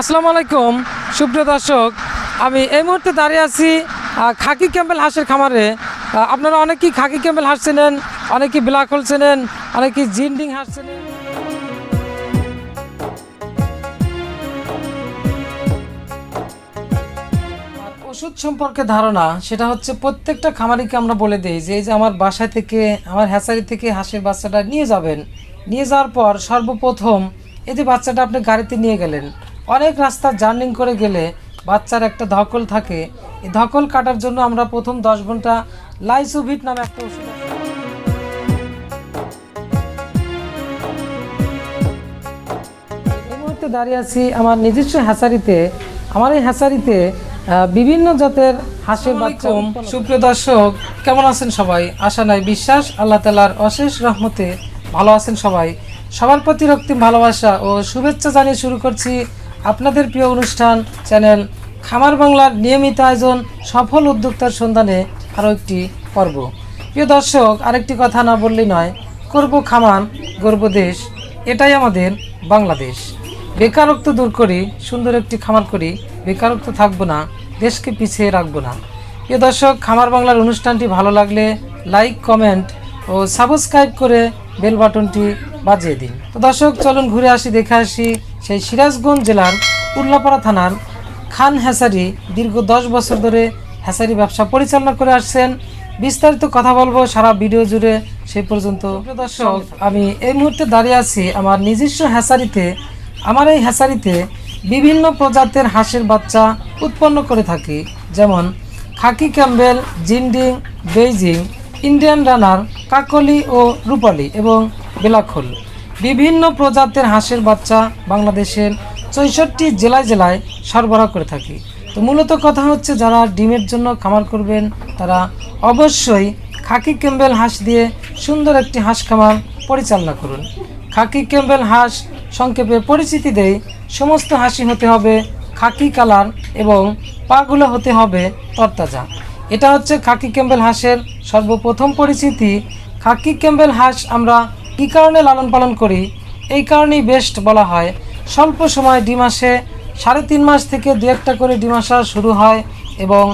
আসসালামু আলাইকুম, সুপ্রিয় দর্শক, আমি এই মুহূর্তে দাঁড়িয়ে আছি খাকি ক্যাম্বেল হাঁসের খামারে। আপনারা অনেকেই খাকি ক্যাম্বেল হাঁস চেনেন, অনেকেই ব্ল্যাক হোল চেনেন, অনেকেই জিন্ডিং হাঁস চেনেন। ওষুধ সম্পর্কে ধারণা, সেটা হচ্ছে প্রত্যেকটা খামারিকে আমরা বলে দিই যে, এই যে আমার বাসা থেকে, আমার হ্যাচারি থেকে হাঁসের বাচ্চাটা নিয়ে যাবেন। নিয়ে যাওয়ার পর সর্বপ্রথম এই যে বাচ্চাটা আপনি গাড়িতে নিয়ে গেলেন অনেক রাস্তা জার্নিং করে গেলে বাচ্চার একটা ধকল থাকে। এই ধকল কাটার জন্য আমরা প্রথম দশ ঘণ্টা লাইসোভিট নামে একটা ওষুধ এই মুহূর্তে দাঁড়িয়ে আছি আমার নিজস্ব হ্যাচারিতে। আমার এই হ্যাচারিতে বিভিন্ন জাতের হাঁসের বাচ্চা সুপ্রিয় দর্শক কেমন আছেন সবাই? আশা নাই বিশ্বাস আল্লাহ তালার অশেষ রহমতে ভালো আছেন সবাই। সবার প্রতি রক্তিম ভালোবাসা ও শুভেচ্ছা জানিয়ে শুরু করছি আপনাদের প্রিয় অনুষ্ঠান চ্যানেল খামার বাংলার নিয়মিত আয়োজন সফল উদ্যোক্তার সন্ধানে আরও একটি পর্ব। প্রিয় দর্শক, আরেকটি কথা না বললেই নয়, করব খামার গর্ব দেশ, এটাই আমাদের বাংলাদেশ। বেকারত্ব দূর করি, সুন্দর একটি খামার করি, বেকারত্ব থাকব না, দেশকে পিছিয়ে রাখব না। প্রিয় দর্শক, খামার বাংলার অনুষ্ঠানটি ভালো লাগলে লাইক, কমেন্ট ও সাবস্ক্রাইব করে বেল বাটনটি বাজিয়ে দিন। তো দর্শক, চলুন ঘুরে আসি, দেখে আসি সেই সিরাজগঞ্জ জেলার উল্লাপাড়া থানার খান হ্যাসারি দীর্ঘ দশ বছর ধরে হ্যাসারি ব্যবসা পরিচালনা করে আসছেন। বিস্তারিত কথা বলব সারা ভিডিও জুড়ে সেই পর্যন্ত। দর্শক আমি এই মুহূর্তে দাঁড়িয়ে আছি আমার নিজস্ব হ্যাসারিতে আমার এই হ্যাসারিতে বিভিন্ন প্রজাতির হাঁসের বাচ্চা উৎপন্ন করে থাকি। যেমন khaki Campbell Jinding Beijing Indian runner Kakli ও রূপালি এবং বেলাখোল। বিভিন্ন প্রজাতির হাঁসের বাচ্চা বাংলাদেশের চৌষট্টি জেলায় জেলায় সরবরাহ করে থাকি। তো মূলত কথা হচ্ছে যারা ডিমের জন্য খামার করবেন, তারা অবশ্যই খাকি ক্যাম্বেল হাঁস দিয়ে সুন্দর একটি হাঁস খামার পরিচালনা করুন। খাকি ক্যাম্বেল হাঁস সংক্ষেপে পরিচিতি দেয় সমস্ত হাসি হতে হবে খাকি কালার এবং পাগুলো হতে হবে তরতাজা। এটা হচ্ছে খাকি ক্যাম্বেল হাঁসের সর্বপ্রথম পরিচিতি। খাকি ক্যাম্বেল হাঁস আমরা কী কারণে লালন পালন করি। এই কারণেই বেস্ট বলা হয়। স্বল্প সময় ডিম আসে, সাড়ে তিন মাস থেকে দু একটা করে ডিম আসা শুরু হয় এবং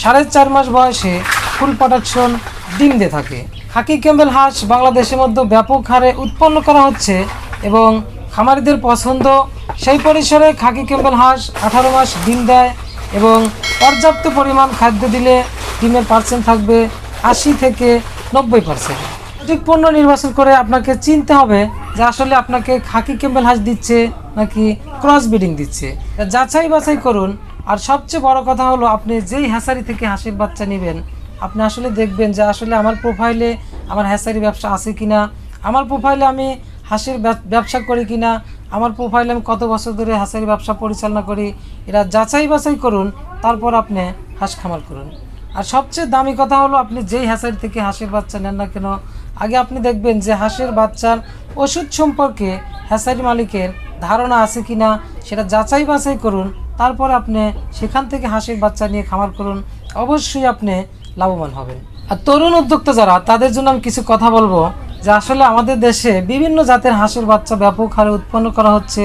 সাড়ে চার মাস বয়সে ফুল প্রোডাকশন ডিম দিয়ে থাকে। খাকি ক্যাম্বেল হাঁস বাংলাদেশের মধ্যে ব্যাপক হারে উৎপন্ন করা হচ্ছে এবং খামারিদের পছন্দ। সেই পরিসরে খাকি ক্যাম্বেল হাঁস আঠারো মাস ডিম দেয় এবং পর্যাপ্ত পরিমাণ খাদ্য দিলে ডিমের পার্সেন্ট থাকবে আশি থেকে নব্বই পার্সেন্ট সঠিক পণ্য নির্বাচন করে আপনাকে চিনতে হবে যে আসলে আপনাকে খাকি ক্যাম্বেল হাঁস দিচ্ছে নাকি ক্রস ব্রিডিং দিচ্ছে। যাচাই বাছাই করুন। আর সবচেয়ে বড় কথা হলো, আপনি যেই হ্যাসারি থেকে হাঁসের বাচ্চা নেবেন, আপনি আসলে দেখবেন যে আসলে আমার প্রোফাইলে আমার হ্যাসারি ব্যবসা আছে কিনা, আমার প্রোফাইলে আমি হাঁসের ব্যবসা করি কিনা, আমার প্রোফাইলে আমি কত বছর ধরে হাঁসের ব্যবসা পরিচালনা করি এরা যাচাই বাছাই করুন, তারপর আপনি হাঁস খামার করুন। আর সবচেয়ে দামি কথা হলো, আপনি যেই হাঁসের থেকে হাঁসের বাচ্চা নেন না কেন আগে আপনি দেখবেন যে হাঁসের বাচ্চার ওষুধ সম্পর্কে হ্যাসারি মালিকের ধারণা আছে কিনা, সেটা যাচাই বাছাই করুন, তারপর আপনি সেখান থেকে হাঁসের বাচ্চা নিয়ে খামার করুন, অবশ্যই আপনি লাভবান হবেন। আর তরুণ উদ্যোক্তা যারা, তাদের জন্য আমি কিছু কথা বলব, যে আসলে আমাদের দেশে বিভিন্ন জাতের হাঁসের বাচ্চা ব্যাপক হারে উৎপন্ন করা হচ্ছে।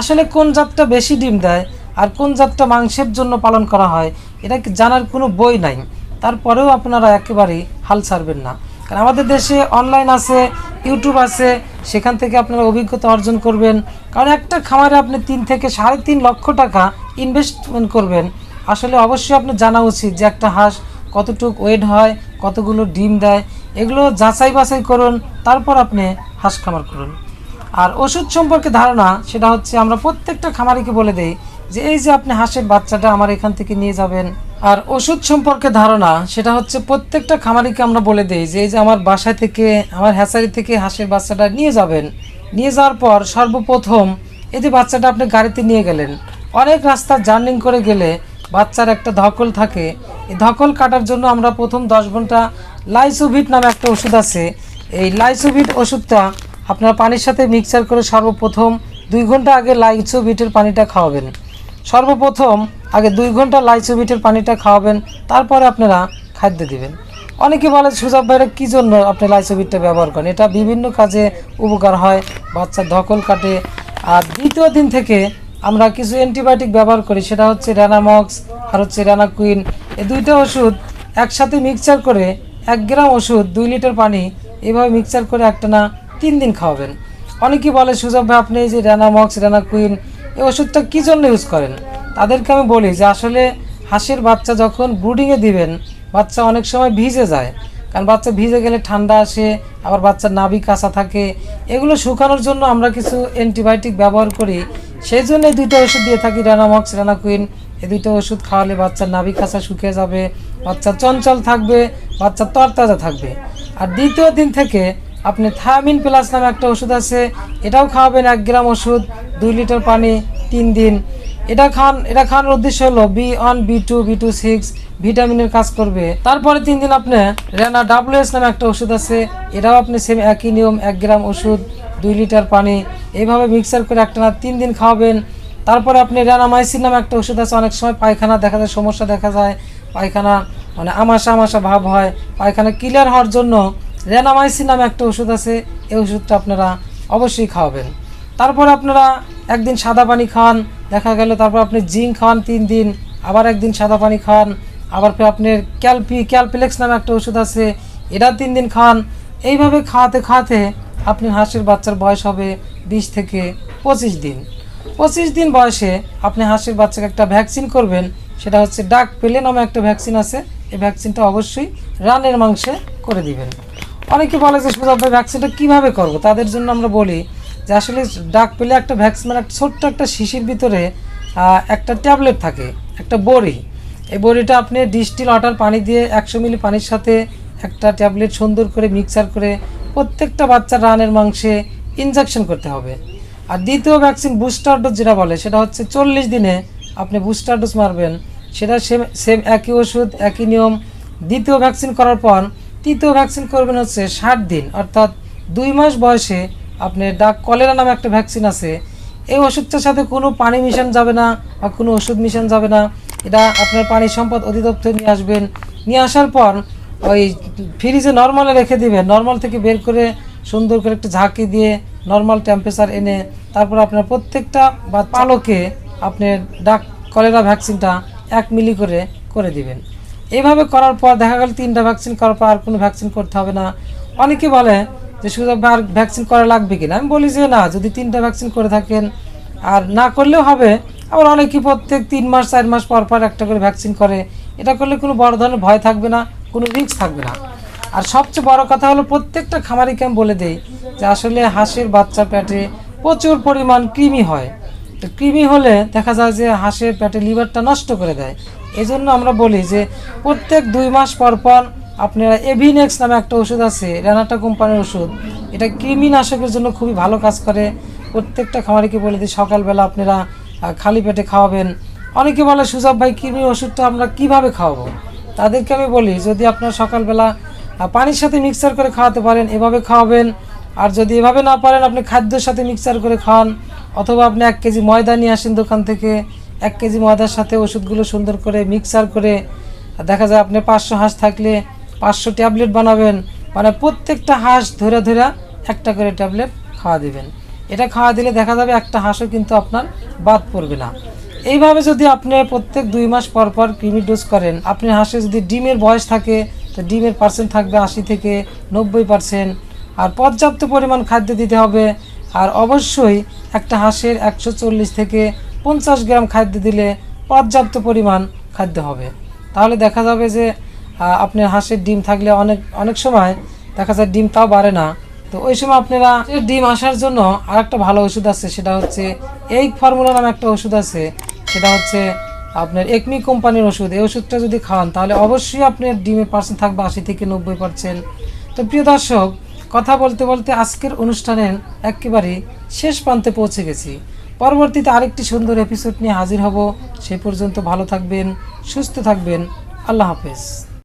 আসলে কোন জাতটা বেশি ডিম দেয় আর কোন জাতটা মাংসের জন্য পালন করা হয়, এটা কি জানার কোনো বই নাই। তারপরেও আপনারা একেবারেই হাল ছাড়বেন না। কারণ আমাদের দেশে অনলাইন আছে ইউটিউব আছে, সেখান থেকে আপনারা অভিজ্ঞতা অর্জন করবেন। কারণ একটা খামারে আপনি তিন থেকে সাড়ে তিন লক্ষ টাকা ইনভেস্টমেন্ট করবেন। আসলে অবশ্যই আপনার জানা উচিত যে একটা হাঁস কতটুক ওয়েট হয়, কতগুলো ডিম দেয়। এগুলো যাচাই বাছাই করুন, তারপর আপনি হাঁস খামার করুন। আর ওষুধ সম্পর্কে ধারণা, সেটা হচ্ছে আমরা প্রত্যেকটা খামারিকে বলে দেই যে এই যে আপনি হাঁসের বাচ্চাটা আমার এখান থেকে নিয়ে যাবেন, আর ওষুধ সম্পর্কে ধারণা, সেটা হচ্ছে প্রত্যেকটা খামারিকে আমরা বলে দিই যে এই যে আমার বাসা থেকে, আমার হ্যাচারি থেকে হাঁসের বাচ্চাটা নিয়ে যাবেন। নিয়ে যাওয়ার পর সর্বপ্রথম এই যে বাচ্চাটা আপনি গাড়িতে নিয়ে গেলেন। অনেক রাস্তা জার্নিং করে গেলে বাচ্চার একটা ধকল থাকে। এই ধকল কাটার জন্য আমরা প্রথম দশ ঘণ্টা লাইসোভিট নামে একটা ওষুধ আছে। এই লাইসোভিট ওষুধটা আপনারা পানির সাথে মিক্সচার করে সর্বপ্রথম দুই ঘণ্টা আগে লাইসোভিটের পানিটা খাওয়াবেন। সর্বপ্রথম আগে দুই ঘণ্টা লাইসোভিটের পানিটা খাওয়াবেন, তারপরে আপনারা খাদ্য দিবেন। অনেকে বলে সুজাব ভাইরা, কী জন্য আপনি লাইসোভিটটা ব্যবহার করেন? এটা বিভিন্ন কাজে উপকার হয় বাচ্চার ধকল কাটে। আর দ্বিতীয় দিন থেকে আমরা কিছু অ্যান্টিবায়োটিক ব্যবহার করি, সেটা হচ্ছে র্যানামক্স আর হচ্ছে র্যানাকুইন এই দুইটা ওষুধ একসাথে মিক্সচার করে এক গ্রাম ওষুধ দুই লিটার পানি এভাবে মিক্সচার করে একটা না তিন দিন খাওয়াবেন। অনেকেই বলে সুযোগ ভাই, আপনি এই যে র্যানামক্স র্যানাকুইন এই ওষুধটা কী জন্য ইউজ করেন? তাদেরকে আমি বলি যে আসলে হাঁসের বাচ্চা যখন ব্রুডিংয়ে দিবেন, বাচ্চা অনেক সময় ভিজে যায়। কারণ বাচ্চা ভিজে গেলে ঠান্ডা আসে, আবার বাচ্চার নাভি কাঁচা থাকে। এগুলো শুকানোর জন্য আমরা কিছু অ্যান্টিবায়োটিক ব্যবহার করি। সেই জন্য এই দুইটা ওষুধ দিয়ে থাকি র্যানামক্স র্যানাকুইন এই দুইটা ওষুধ খাওয়ালে বাচ্চার নাভি কাঁচা শুকিয়ে যাবে, বাচ্চা চঞ্চল থাকবে, বাচ্চা তরতাজা থাকবে। আর দ্বিতীয় দিন থেকে আপনি থায়ামিন প্লাস নামে একটা ওষুধ আছে, এটাও খাওয়াবেন এক গ্রাম ওষুধ। দুই লিটার পানি, তিন দিন। এটা খান, এটা খাওয়ানোর উদ্দেশ্য হলো B one B two B two six ভিটামিনের কাজ করবে। তারপরে তিন দিন আপনি রেনা ডাব্লিউএস নামে একটা ওষুধ আছে, এটাও আপনি সেম একই নিয়ম, এক গ্রাম ওষুধ, দুই লিটার পানি, এইভাবে মিক্সার করে একটা না তিন দিন খাওয়াবেন। তারপরে আপনি রেনামাইসিন নামে একটা ওষুধ আছে, অনেক সময় পায়খানা দেখা যায়, সমস্যা দেখা যায়, পায়খানা মানে আমাশা আমাশা ভাব হয়, পায়খানা ক্লিয়ার হওয়ার জন্য রেনামাইসিন নামে একটা ওষুধ আছে, এই ওষুধটা আপনারা অবশ্যই খাওয়াবেন। তারপর আপনারা একদিন সাদা পানি খান, দেখা গেল তারপর আপনি জিঙ্ক খান তিন দিন, আবার একদিন সাদা পানি খান, আবার আপনার ক্যালপি, ক্যালপিলেক্স নামে একটা ওষুধ আছে, এটা তিন দিন খান। এইভাবে খাওয়াতে খাওয়াতে আপনি হাঁসের বাচ্চার বয়স হবে বিশ থেকে পঁচিশ দিন। পঁচিশ দিন বয়সে আপনি হাঁসের বাচ্চাকে একটা ভ্যাকসিন করবেন, সেটা হচ্ছে ডাক পেলে নামে একটা ভ্যাকসিন আছে, এই ভ্যাকসিনটা অবশ্যই রানের মাংসে করে দিবেন। অনেকে বলে যে ভাই, ভ্যাকসিনটা কীভাবে করব? তাদের জন্য আমরা বলি যে আসলে ডাক পেলে একটা ভ্যাকসিন মানে একটা ছোট্ট একটা শিশির ভিতরে একটা ট্যাবলেট থাকে, একটা বড়ি। এই বড়িটা আপনি ডিস্টিল ওয়াটার পানি দিয়ে একশো মিলি পানির সাথে একটা ট্যাবলেট সুন্দর করে মিক্সার করে প্রত্যেকটা বাচ্চার রানের মাংসে ইনজেকশন করতে হবে। আর দ্বিতীয় ভ্যাকসিন বুস্টার ডোজ যেটা বলে, সেটা হচ্ছে চল্লিশ দিনে আপনি বুস্টার ডোজ মারবেন। সেটা সেম সেম একই ওষুধ, একই নিয়ম। দ্বিতীয় ভ্যাকসিন করার পর, তৃতীয় ভ্যাকসিন করবেন হচ্ছে ষাট দিন, অর্থাৎ দুই মাস বয়সে আপনি ডাক কলেরা নামে একটা ভ্যাকসিন আছে। এই ওষুধটার সাথে কোনো পানি মিশান যাবে না বা কোনো ওষুধ মিশান যাবে না। এটা আপনার পানি সম্পদ অধিদপ্তর নিয়ে আসবেন। নিয়ে আসার পর ওই ফ্রিজে নর্মালে রেখে দিবেন। নর্মাল থেকে বের করে সুন্দর করে একটা ঝাঁকি দিয়ে নর্মাল টেম্পারেচার এনে তারপর আপনার প্রত্যেকটা বা পালকে আপনি ডাক কলেরা ভ্যাকসিনটা এক মিলি করে করে দিবেন। এইভাবে করার পর দেখা গেল তিনটা ভ্যাকসিন করার পর আর কোনো ভ্যাকসিন করতে হবে না। অনেকে বলে যে শুধু আর ভ্যাকসিন করা লাগবে কিনা? আমি বলি যে না, যদি তিনটা ভ্যাকসিন করে থাকেন আর না করলেও হবে, আবার অনেকেই প্রত্যেক তিন মাস, চার মাস পর পর একটা করে ভ্যাকসিন করে। এটা করলে কোনো বড় ধরনের ভয় থাকবে না, কোনো রিস্ক থাকবে না। আর সবচেয়ে বড় কথা হলো, প্রত্যেকটা খামারিকে আমি বলে দেই যে আসলে হাঁসের বাচ্চা পেটে প্রচুর পরিমাণ কৃমি হয়। তো কৃমি হলে দেখা যায় যে হাঁসের পেটে লিভারটা নষ্ট করে দেয়। এই আমরা বলি যে প্রত্যেক দুই মাস পর পর আপনারা এভিনেক্স নামে একটা ওষুধ আছে রেনাটা কোম্পানির ওষুধ। এটা কৃমিনাশকের জন্য খুবই ভালো কাজ করে। প্রত্যেকটা খামারিকে বলে দিই, সকালবেলা আপনারা খালি পেটে খাওয়াবেন। অনেকে বলে সুজাব ভাই কৃমির ওষুধটা আমরা কীভাবে খাওয়াবো? তাদেরকে আমি বলি, যদি আপনারা সকালবেলা পানির সাথে মিক্সার করে খাওয়াতে পারেন, এভাবে খাওয়াবেন। আর যদি এভাবে না পারেন, আপনি খাদ্যের সাথে মিক্সার করে খান, অথবা আপনি এক কেজি ময়দা নিয়ে আসেন দোকান থেকে, এক কেজি ময়দার সাথে ওষুধগুলো সুন্দর করে মিক্সার করে, দেখা যায় আপনি পাঁচশো হাঁস থাকলে পাঁচশো ট্যাবলেট বানাবেন। মানে প্রত্যেকটা হাঁস ধরে ধরে একটা করে ট্যাবলেট খাওয়া দিবেন। এটা খাওয়া দিলে দেখা যাবে একটা হাঁসও কিন্তু আপনার বাদ পড়বে না। এইভাবে যদি আপনি প্রত্যেক দুই মাস পর পর কৃমি ডোজ করেন, আপনি হাঁসে যদি ডিমের বয়স থাকে, তো ডিমের পার্সেন্ট থাকবে আশি থেকে নব্বই পার্সেন্ট আর পর্যাপ্ত পরিমাণ খাদ্য দিতে হবে। আর অবশ্যই একটা হাঁসের একশো চল্লিশ থেকে পঞ্চাশ গ্রাম খাদ্য দিলে পর্যাপ্ত পরিমাণ খাদ্য হবে। তাহলে দেখা যাবে যে আপনার হাঁসের ডিম থাকলে অনেক অনেক সময় দেখা যায় ডিম তাও বাড়ে না। তো ওই সময় আপনারা ডিম আসার জন্য আর একটা ভালো ওষুধ আছে, সেটা হচ্ছে এই ফর্মুলা নামে একটা ওষুধ আছে, সেটা হচ্ছে আপনার একমি কোম্পানির ওষুধ। এই ওষুধটা যদি খান, তাহলে অবশ্যই আপনার ডিমের পার্সেন্ট থাকবে আশি থেকে নব্বই পার্সেন্ট তো প্রিয় দর্শক, কথা বলতে বলতে আজকের অনুষ্ঠানের একেবারে শেষ প্রান্তে পৌঁছে গেছি। পরবর্তীতে আরেকটি সুন্দর এপিসোড নিয়ে হাজির হব। সে পর্যন্ত ভালো থাকবেন, সুস্থ থাকবেন। আল্লাহ হাফেজ।